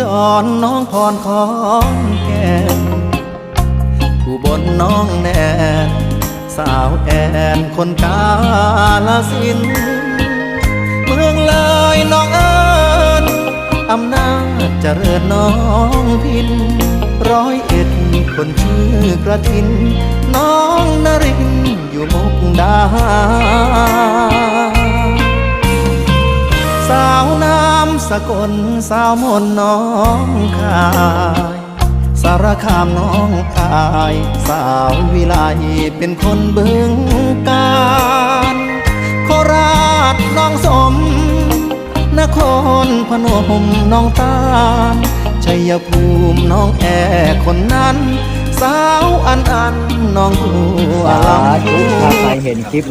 ดรน้องพรของแก่นอุบลน้องแนนสาวแอนคนกาลสิน เมืองเลยน้องเอิญอำนาจเจริญน้องพิน ร้อยเอ็ดคนชื่อกระทิน น้องน สกลสาวมนน้องคาย สารคามน้องอาย สาววิไลเป็นคนบึงการโคราชน้องสม นครพนมน้องตาลชัยภูมิน้องแอคนนั้น สาวอันอันน้องบัวสาลำธุพูถ้าใครเห็นคลิป